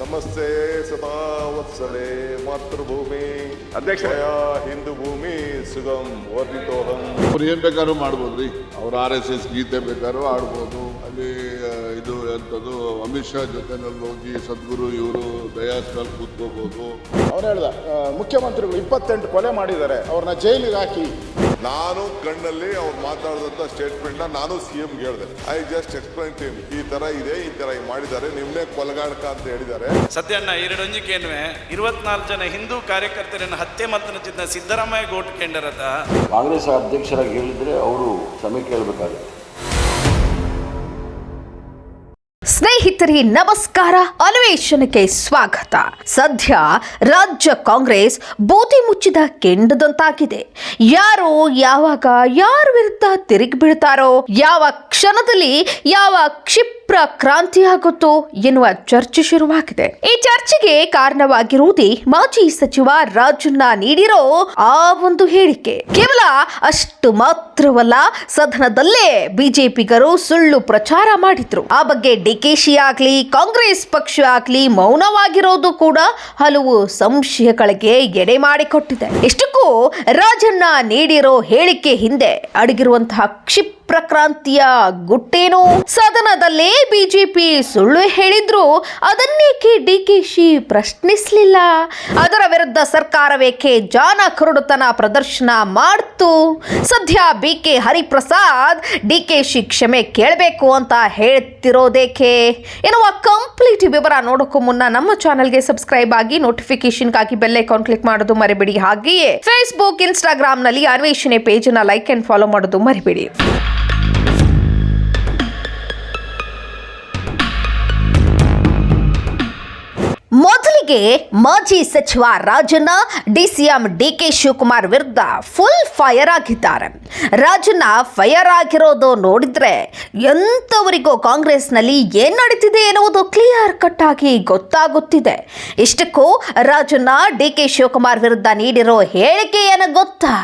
ನಮಸ್ತೆ ಸದಾ ವತ್ಸಲೆ ಮಾತೃಭೂಮಿ. ಅಧ್ಯಕ್ಷ. ಹಿಂದೂ ಭೂಮಿ ಸುಗಮ್ ವರ್ಧಿತೋಹಂ. ಅವ್ರು ಏನ್ ಬೇಕಾದ್ರೂ ಮಾಡ್ಬೋದ್ರಿ ಅವ್ರ ಆರ್ ಎಸ್ ಎಸ್ ಗೀತೆ ಬೇಕಾದ್ರೂ ಆಡ್ಬೋದು ಅಲ್ಲಿ ಇದು ಎಂತದ್ದು ಅಮಿತ್ ಶಾ ಜೊತೆನಲ್ಲಿ ಹೋಗಿ ಸದ್ಗುರು ಇವರು ದಯಾಸ್ಕಲ್ ಕೂತ್ಕೋಬಹುದು ಅವ್ರು ಹೇಳ್ದ ಮುಖ್ಯಮಂತ್ರಿಗಳು ಇಪ್ಪತ್ತೆಂಟು ಕೊಲೆ ಮಾಡಿದ್ದಾರೆ. ಅವ್ರನ್ನ ಜೈಲಿಗೆ ಹಾಕಿ. ನಾನು ಕಣ್ಣಲ್ಲಿ ಅವ್ರು ಮಾತಾಡಿದಂಥ ಸ್ಟೇಟ್ಮೆಂಟ್ನ ನಾನು ಸಿ ಎಂ ಹೇಳಿದೆ. ಐ ಜಸ್ಟ್ ಎಕ್ಸ್ಪ್ಲೈನ್ ಟೀಮ್ ಈ ತರ ಇದೆ ಈ ತರ ಮಾಡಿದ್ದಾರೆ ನಿಮ್ನೆ ಕೊಲಗಾಡಕ ಅಂತ ಹೇಳಿದ್ದಾರೆ. ಸದ್ಯಣ್ಣ ಈರಡೊಂಜಿಕೆನ್ವೆ ಇರುವತ್ನಾಲ್ಕು ಜನ ಹಿಂದೂ ಕಾರ್ಯಕರ್ತರನ್ನು ಹತ್ಯೆ ಮತ್ತನ ಸಿದ್ದರಾಮಯ್ಯ ಗೋಟ್ ಕಾಂಗ್ರೆಸ್ ಅಧ್ಯಕ್ಷರಾಗಿ ಹೇಳಿದ್ರೆ ಅವರು ಕ್ಷಮೆ ಕೇಳಬೇಕಾಗುತ್ತೆ. ಸ್ನೇಹಿತರೆ ನಮಸ್ಕಾರ, ಅನ್ವೇಷಣೆಗೆ ಸ್ವಾಗತ. ಸದ್ಯ ರಾಜ್ಯ ಕಾಂಗ್ರೆಸ್ ಬೂದಿ ಮುಚ್ಚಿದ ಕೆಂಡದಂತಾಗಿದೆ. ಯಾರು ಯಾವಾಗ ಯಾರ ವಿರುದ್ಧ ತಿರುಗಿ ಬೀಳ್ತಾರೋ, ಯಾವ ಕ್ಷಣದಲ್ಲಿ ಯಾವ ಕ್ಷಿಪ್ರ ಕ್ರಾಂತಿ ಆಗುತ್ತೋ ಎನ್ನುವ ಚರ್ಚೆ ಶುರುವಾಗಿದೆ. ಈ ಚರ್ಚೆಗೆ ಕಾರಣವಾಗಿರುವುದೇ ಮಾಜಿ ಸಚಿವ ರಾಜಣ್ಣ ನೀಡಿರೋ ಆ ಒಂದು ಹೇಳಿಕೆ. ಕೇವಲ ಅಷ್ಟು ಮಾತ್ರವಲ್ಲ, ಸದನದಲ್ಲೇ ಬಿಜೆಪಿಗರು ಸುಳ್ಳು ಪ್ರಚಾರ ಮಾಡಿದ್ರು. ಆ ಬಗ್ಗೆ ಡಿಕೆಶಿ ಆಗ್ಲಿ, ಕಾಂಗ್ರೆಸ್ ಪಕ್ಷ ಆಗ್ಲಿ ಮೌನವಾಗಿರೋದು ಕೂಡ ಹಲವು ಸಂಶಯಗಳಿಗೆ ಎಡೆ ಮಾಡಿಕೊಟ್ಟಿದೆ. ಇಷ್ಟಕ್ಕೂ ರಾಜಣ್ಣ ನೀಡಿರೋ ಹೇಳಿಕೆ ಹಿಂದೆ ಅಡಗಿರುವಂತಹ ಕ್ಷಿಪ್ರ ಕ್ರಾಂತಿಯ ಗುಟ್ಟೇನು? ಸದನದಲ್ಲೇ ಬಿಜೆಪಿ ಸುಳ್ಳು ಹೇಳಿದ್ರು, ಅದನ್ನೇಕೆ ಡಿಕೆಶಿ ಪ್ರಶ್ನಿಸಲಿಲ್ಲ? ಅದರ ವಿರುದ್ಧ ಸರ್ಕಾರವೇಕೆ ಜಾನ ಕರುಡುತನ ಪ್ರದರ್ಶನ ಮಾಡ್ತು? ಸದ್ಯ ಬಿ ಕೆ ಹರಿಪ್ರಸಾದ್ ಡಿಕೆಶಿ ಕ್ಷಮೆ ಕೇಳಬೇಕು ಅಂತ ಹೇಳ್ತಿರೋದೇಕೆ? ಎನ್ನುವ ಕಂಪ್ಲೀಟ್ ವಿವರ ನೋಡೋಕ್ಕೂ ಮುನ್ನ ನಮ್ಮ ಚಾನೆಲ್ಗೆ ಸಬ್ಸ್ಕ್ರೈಬ್ ಆಗಿ ನೋಟಿಫಿಕೇಶನ್ಗಾಗಿ ಬೆಲ್ ಐಕಾನ್ ಕ್ಲಿಕ್ ಮಾಡೋದು ಮರಿಬೇಡಿ. ಹಾಗೆಯೇ ಫೇಸ್ಬುಕ್ ಇನ್ಸ್ಟಾಗ್ರಾಮ್ನಲ್ಲಿ ಅನ್ವೇಷಣೆ ಪೇಜನ್ನು ಲೈಕ್ ಅಂಡ್ ಫಾಲೋ ಮಾಡೋದು ಮರಿಬೇಡಿ. ಮೊದಲಿಗೆ ಮಾಜಿ ಸಚಿವ ರಾಜನ ಡಿಸಿಎಂ ಡಿಕೆ ಶಿವಕುಮಾರ್ ವಿರುದ್ಧ ಫುಲ್ ಫೈರ್ ಆಗಿದ್ದಾರೆ. ರಾಜನ ಫೈರ್ ಆಗಿರೋದು ನೋಡಿದ್ರೆ ಎಂಥವರಿಗೂ ಕಾಂಗ್ರೆಸ್ನಲ್ಲಿ ಏನ್ ನಡೀತಿದೆ ಎನ್ನುವುದು ಕ್ಲಿಯರ್ ಕಟ್ ಆಗಿ ಗೊತ್ತಾಗುತ್ತಿದೆ. ಇಷ್ಟಕ್ಕೂ ಡಿ ಕೆ ಶಿವಕುಮಾರ್ ವಿರುದ್ಧ ನೀಡಿರೋ ಹೇಳಿಕೆ ಏನು ಗೊತ್ತಾ?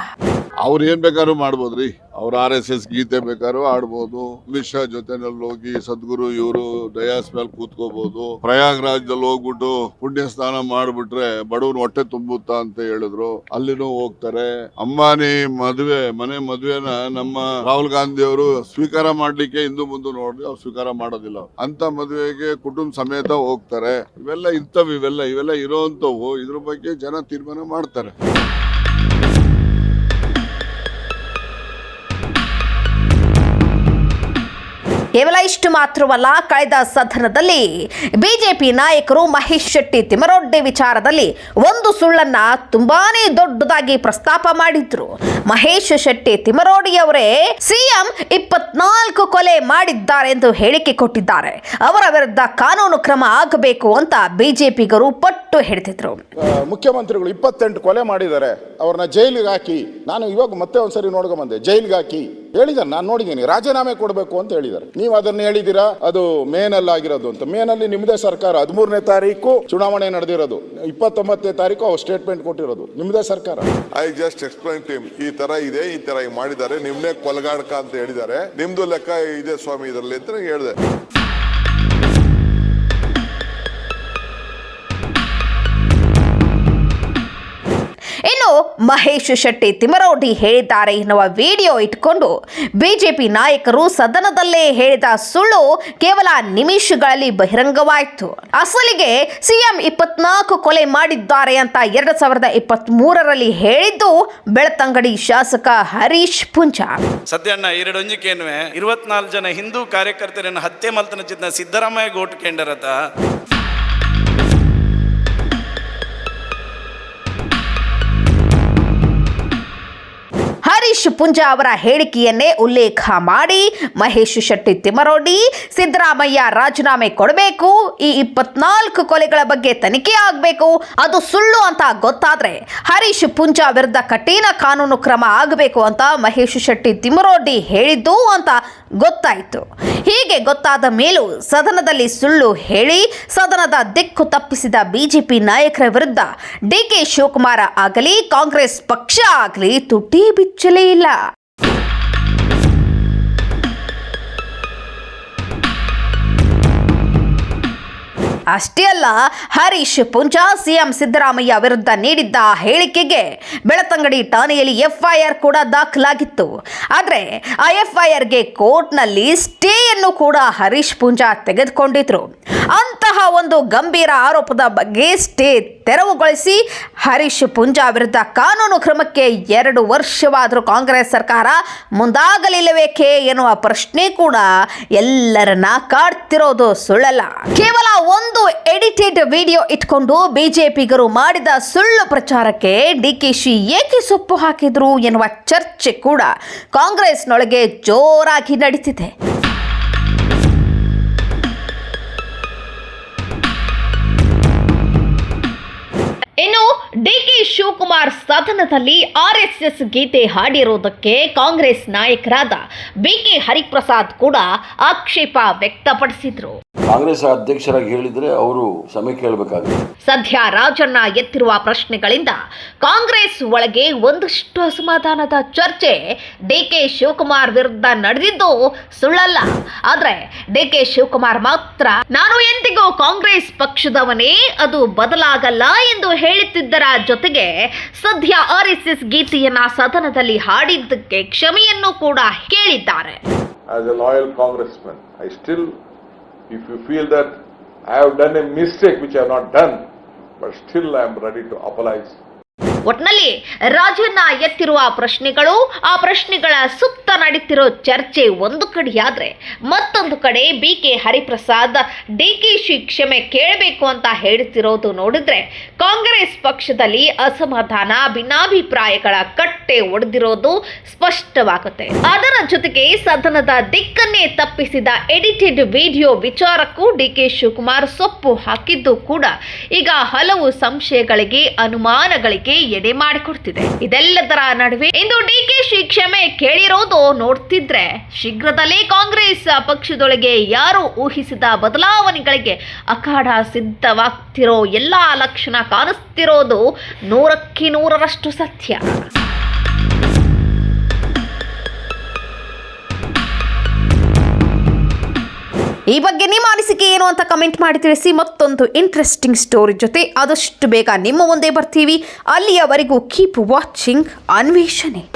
ಅವ್ರು ಏನ್ ಬೇಕಾದ್ರೂ ಮಾಡ್ಬೋದ್ರಿ. ಅವ್ರ ಆರ್ ಎಸ್ ಎಸ್ ಗೀತೆ ಬೇಕಾದ್ರೂ ಆಡ್ಬೋದು ಮಿಶ್ರಾ ಜೊತೆನಲ್ಲಿ ಹೋಗಿ ಸದ್ಗುರು, ಇವರು ಡಯಾಸ್ ಮೇಲೆ ಕೂತ್ಕೋಬಹುದು ಪ್ರಯಾಗ್ರಾಜ್ದಲ್ಲಿ ಹೋಗ್ಬಿಟ್ಟು ಪುಣ್ಯ ಸ್ನಾನ ಮಾಡ್ಬಿಟ್ರೆ ಬಡವ್ರು ಹೊಟ್ಟೆ ತುಂಬುತ್ತಾ ಅಂತ ಹೇಳಿದ್ರು. ಅಲ್ಲಿನೂ ಹೋಗ್ತಾರೆ. ಅಂಬಾನಿ ಮದುವೆ, ಮನೆ ಮದುವೆನ ನಮ್ಮ ರಾಹುಲ್ ಗಾಂಧಿ ಅವರು ಸ್ವೀಕಾರ ಮಾಡ್ಲಿಕ್ಕೆ ಹಿಂದೂ ಮುಂದೆ ನೋಡಿ ಅವ್ರು ಸ್ವೀಕಾರ ಮಾಡೋದಿಲ್ಲ. ಅಂತ ಮದುವೆಗೆ ಕುಟುಂಬ ಸಮೇತ ಹೋಗ್ತಾರೆ. ಇವೆಲ್ಲ ಇಂಥವು, ಇವೆಲ್ಲ ಇವೆಲ್ಲ ಇರೋಂಥವು. ಇದ್ರ ಬಗ್ಗೆ ಜನ ತೀರ್ಮಾನ ಮಾಡ್ತಾರೆ. ಕೇವಲ ಇಷ್ಟು ಮಾತ್ರವಲ್ಲ, ಕಳೆದ ಸದನದಲ್ಲಿ ಬಿಜೆಪಿ ನಾಯಕರು ಮಹೇಶ್ ಶೆಟ್ಟಿ ತಿಮರೊಡ್ಡಿ ವಿಚಾರದಲ್ಲಿ ಒಂದು ಸುಳ್ಳನ್ನ ತುಂಬಾನೇ ದೊಡ್ಡದಾಗಿ ಪ್ರಸ್ತಾಪ ಮಾಡಿದ್ರು. ಮಹೇಶ್ ಶೆಟ್ಟಿ ತಿಮರೋಡಿಯವರೇ ಸಿಎಂ ಇಪ್ಪತ್ನಾಲ್ಕು ಕೊಲೆ ಮಾಡಿದ್ದಾರೆ ಎಂದು ಹೇಳಿಕೆ ಕೊಟ್ಟಿದ್ದಾರೆ. ಅವರ ವಿರುದ್ಧ ಕಾನೂನು ಕ್ರಮ ಆಗಬೇಕು ಅಂತ ಬಿಜೆಪಿಗರು ಪಟ್ಟು ಹಿಡಿದಿದ್ರು. ಮುಖ್ಯಮಂತ್ರಿಗಳು ಇಪ್ಪತ್ತೆಂಟು ಕೊಲೆ ಮಾಡಿದ್ದಾರೆ. ಅವ್ರನ್ನ ಜೈಲಿಗೆ ಹಾಕಿ, ನಾನು ಇವಾಗ ಮತ್ತೆ ಒಂದ್ಸರಿ ನೋಡ್ಕೊಂಡ್ ಬಂದೆ ಜೈಲಿಗೆ ಹಾಕಿ. ಹೇಳಿದ್ದಾರೆ. ನಾನು ನೋಡಿದ್ದೀನಿ. ರಾಜೀನಾಮೆ ಕೊಡಬೇಕು ಅಂತ ಹೇಳಿದ್ದಾರೆ. ನೀವು ಅದನ್ನ ಹೇಳಿದಿರಾ ಅದು ಮೇನಲ್ಲಿ ಆಗಿರೋದು ಅಂತ. ಮೇನಲ್ಲಿ ನಿಮ್ಮದೇ ಸರ್ಕಾರ. ಹದಿಮೂರನೇ ತಾರೀಕು ಚುನಾವಣೆ ನಡೆದಿರೋದು. ಇಪ್ಪತ್ತೊಂಬತ್ತನೇ ತಾರೀಕು ಅವ್ರು ಸ್ಟೇಟ್ಮೆಂಟ್ ಕೊಟ್ಟಿರೋದು. ನಿಮ್ಮದೇ ಸರ್ಕಾರ. ಐ ಜಸ್ಟ್ ಎಕ್ಸ್ಪ್ಲೈನ್ ಟೀಮ್ ಈ ತರ ಇದೆ, ಈ ತರ ಮಾಡಿದ್ದಾರೆ. ನಿಮ್ನೇ ಕೊಲಗಾಡಕ ಅಂತ ಹೇಳಿದ್ದಾರೆ. ನಿಮ್ದು ಲೆಕ್ಕ ಇದೆ ಸ್ವಾಮಿ, ಇದರಲ್ಲಿ ಅಂತ ಹೇಳಿದೆ. ಮಹೇಶ್ ಶೆಟ್ಟಿ ತಿಮರೋಡಿ ಹೇಳಿದ್ದಾರೆ ಎನ್ನುವ ವಿಡಿಯೋ ಇಟ್ಕೊಂಡು ಬಿಜೆಪಿ ನಾಯಕರು ಸದನದಲ್ಲೇ ಹೇಳಿದ ಸುಳ್ಳು ಕೇವಲ ನಿಮಿಷಗಳಲ್ಲಿ ಬಹಿರಂಗವಾಯಿತು. ಅಸಲಿಗೆ ಸಿಎಂ ಇಪ್ಪತ್ನಾಲ್ಕು ಕೊಲೆ ಮಾಡಿದ್ದಾರೆ ಅಂತ ಎರಡ್ ಸಾವಿರದ ಇಪ್ಪತ್ತ್ ಮೂರರಲ್ಲಿ ಹೇಳಿದ್ದು ಬೆಳ್ತಂಗಡಿ ಶಾಸಕ ಹರೀಶ್ ಪುಂಜ. ಸದ್ಯಣ್ಣ ಈರಡೊಂಜಿಕೆನ್ವೆ ಇರುವತ್ನಾಲ್ಕು ಜನ ಹಿಂದೂ ಕಾರ್ಯಕರ್ತರನ್ನು ಹತ್ಯೆ ಮಲ್ತನ ಮತ್ತನ ಸಿದ್ದರಾಮಯ್ಯ ಗೋಟ್ ಹರೀಶ್ ಪುಂಜಾ ಅವರ ಹೇಳಿಕೆಯನ್ನೇ ಉಲ್ಲೇಖ ಮಾಡಿ, ಮಹೇಶ್ ಶೆಟ್ಟಿ ತಿಮರೋಡಿ ಸಿದ್ದರಾಮಯ್ಯ ರಾಜೀನಾಮೆ ಕೊಡಬೇಕು, ಈ ಇಪ್ಪತ್ನಾಲ್ಕು ಕೊಲೆಗಳ ಬಗ್ಗೆ ತನಿಖೆ ಆಗಬೇಕು, ಅದು ಸುಳ್ಳು ಅಂತ ಗೊತ್ತಾದ್ರೆ ಹರೀಶ್ ಪುಂಜಾ ವಿರುದ್ಧ ಕಠಿಣ ಕಾನೂನು ಕ್ರಮ ಆಗಬೇಕು ಅಂತ ಮಹೇಶ್ ಶೆಟ್ಟಿ ತಿಮರೋಡಿ ಹೇಳಿದ್ದು ಅಂತ ಗೊತ್ತಾಯಿತು. ಹೀಗೆ ಗೊತ್ತಾದ ಮೇಲೂ ಸದನದಲ್ಲಿ ಸುಳ್ಳು ಹೇಳಿ ಸದನದ ದಿಕ್ಕು ತಪ್ಪಿಸಿದ ಬಿಜೆಪಿ ನಾಯಕರ ವಿರುದ್ಧ ಡಿ ಕೆ ಶಿವಕುಮಾರ ಆಗಲಿ, ಕಾಂಗ್ರೆಸ್ ಪಕ್ಷ ಆಗಲಿ ತುಟಿ ಬಿಚ್ಚಲೇ ಇಲ್ಲ. ಅಷ್ಟೇ ಅಲ್ಲ, ಹರೀಶ್ ಪುಂಜಾ ಸಿಎಂ ಸಿದ್ದರಾಮಯ್ಯ ವಿರುದ್ಧ ನೀಡಿದ್ದ ಹೇಳಿಕೆಗೆ ಬೆಳತಂಗಡಿ ಠಾಣೆಯಲ್ಲಿ ಎಫ್ಐಆರ್ ಕೂಡ ದಾಖಲಾಗಿತ್ತು. ಆದರೆ, ಆ ಎಫ್ಐಆರ್ಗೆ ಕೋರ್ಟ್ನಲ್ಲಿ ಸ್ಟೇಯನ್ನು ಕೂಡ ಹರೀಶ್ ಪುಂಜಾ ತೆಗೆದುಕೊಂಡಿದ್ರು. ಅಂತಹ ಒಂದು ಗಂಭೀರ ಆರೋಪದ ಬಗ್ಗೆ ಸ್ಟೇ ತೆರವುಗೊಳಿಸಿ ಹರೀಶ್ ಪುಂಜಾ ವಿರುದ್ಧ ಕಾನೂನು ಕ್ರಮಕ್ಕೆ ಎರಡು ವರ್ಷವಾದರೂ ಕಾಂಗ್ರೆಸ್ ಸರ್ಕಾರ ಮುಂದಾಗಲಿಲ್ಲಬೇಕೆ ಎನ್ನುವ ಪ್ರಶ್ನೆ ಕೂಡ ಎಲ್ಲರನ್ನ ಕಾಡ್ತಿರೋದು ಸುಳ್ಳಲ್ಲ. ಕೇವಲ ಒಂದು ಎಡಿಟೆಡ್ ವಿಡಿಯೋ ಇಟ್ಕೊಂಡು ಬಿಜೆಪಿಗರು ಮಾಡಿದ ಸುಳ್ಳು ಪ್ರಚಾರಕ್ಕೆ ಡಿಕೆಶಿ ಏಕೆ ಸೊಪ್ಪು ಹಾಕಿದ್ರು ಎನ್ನುವ ಚರ್ಚೆ ಕೂಡ ಕಾಂಗ್ರೆಸ್ನೊಳಗೆ ಜೋರಾಗಿ ನಡೀತಿದೆ. ಶಿವಕುಮಾರ್ ಸದನದಲ್ಲಿ ಆರ್ಎಸ್ಎಸ್ ಗೀತೆ ಹಾಡಿರುವುದಕ್ಕೆ ಕಾಂಗ್ರೆಸ್ ನಾಯಕರಾದ ಬಿಕೆ ಹರಿಪ್ರಸಾದ್ ಕೂಡ ಆಕ್ಷೇಪ ವ್ಯಕ್ತಪಡಿಸಿದ್ರು. ಕಾಂಗ್ರೆಸ್ ಅಧ್ಯಕ್ಷರಾಗಿ ಹೇಳಿದ್ರೆ ಅವರು ಸಮಯ ಕೇಳಬೇಕಾಗುತ್ತೆ. ಸದ್ಯ ರಾಜಣ್ಣ ಎತ್ತಿರುವ ಪ್ರಶ್ನೆಗಳಿಂದ ಕಾಂಗ್ರೆಸ್ ಒಳಗೆ ಒಂದಷ್ಟು ಅಸಮಾಧಾನದ ಚರ್ಚೆ ಡಿಕೆ ಶಿವಕುಮಾರ್ ವಿರುದ್ಧ ನಡೆದಿದ್ದು ಸುಳ್ಳಲ್ಲ. ಆದ್ರೆ ಡಿಕೆ ಶಿವಕುಮಾರ್ ಮಾತ್ರ ನಾನು ಎಂದಿಗೂ ಕಾಂಗ್ರೆಸ್ ಪಕ್ಷದವನೇ ಅದು ಬದಲಾಗಲ್ಲ ಎಂದು ಹೇಳುತ್ತಿದ್ದರ ಜೊತೆಗೆ ಸದ್ಯ ಆರ್ ಎಸ್ ಎಸ್ ಗೀತೆಯನ್ನ ಸದನದಲ್ಲಿ ಹಾಡಿದ್ದಕ್ಕೆ ಕ್ಷಮೆಯನ್ನು ಕೂಡ ಕೇಳಿದ್ದಾರೆ as a loyal congressman, I still, if you feel that I have done a mistake which I have not done, but still I am ready to apologize. ಒಟ್ನಲ್ಲಿ ರಾಜಣ್ಣ ಎತ್ತಿರುವ ಪ್ರಶ್ನೆಗಳು ಆ ಪ್ರಶ್ನೆಗಳ ಸುತ್ತ ನಡೀತಿರೋ ಚರ್ಚೆ ಒಂದು ಕಡೆಯಾದರೆ ಮತ್ತೊಂದು ಕಡೆ ಬಿ ಕೆ ಹರಿಪ್ರಸಾದ್ ಡಿಕೆಶಿ ಕ್ಷಮೆ ಕೇಳಬೇಕು ಅಂತ ಹೇಳ್ತಿರೋದು ನೋಡಿದ್ರೆ ಕಾಂಗ್ರೆಸ್ ಪಕ್ಷದಲ್ಲಿ ಅಸಮಾಧಾನ, ಭಿನ್ನಾಭಿಪ್ರಾಯಗಳ ಕಟ್ಟೆ ಒಡೆದಿರೋದು ಸ್ಪಷ್ಟವಾಗುತ್ತೆ. ಅದರ ಜೊತೆಗೆ ಸದನದ ದಿಕ್ಕನ್ನೇ ತಪ್ಪಿಸಿದ ಎಡಿಟೆಡ್ ವಿಡಿಯೋ ವಿಚಾರಕ್ಕೂ ಡಿಕೆ ಶಿವಕುಮಾರ್ ಸೊಪ್ಪು ಹಾಕಿದ್ದು ಕೂಡ ಈಗ ಹಲವು ಸಂಶಯಗಳಿಗೆ, ಅನುಮಾನಗಳಿಗೆ ಎಡೆ ಮಾಡಿಕೊಡ್ತಿದೆ. ಇದೆಲ್ಲದರ ನಡುವೆ ಇಂದು ಡಿಕೆಶಿ ಕ್ಷಮೆ ಕೇಳಿರೋದು ನೋಡ್ತಿದ್ರೆ ಶೀಘ್ರದಲ್ಲೇ ಕಾಂಗ್ರೆಸ್ ಪಕ್ಷದೊಳಗೆ ಯಾರು ಊಹಿಸಿದ ಬದಲಾವಣೆಗಳಿಗೆ ಅಖಾಡ ಸಿದ್ಧವಾಗ್ತಿರೋ ಎಲ್ಲ ಲಕ್ಷಣ ಕಾಣಿಸ್ತಿರೋದು ನೂರಕ್ಕೆ ನೂರರಷ್ಟು ಸತ್ಯ. ಈ ಬಗ್ಗೆ ನಿಮ್ಮ ಅನಿಸಿಕೆ ಏನು ಅಂತ ಕಮೆಂಟ್ ಮಾಡಿ ತಿಳಿಸಿ. ಮತ್ತೊಂದು ಇಂಟ್ರೆಸ್ಟಿಂಗ್ ಸ್ಟೋರಿ ಜೊತೆ ಆದಷ್ಟು ಬೇಗ ನಿಮ್ಮ ಮುಂದೆ ಬರ್ತೀವಿ. ಅಲ್ಲಿಯವರೆಗೂ ಕೀಪ್ ವಾಚಿಂಗ್ ಅನ್ವೇಷಣೆ.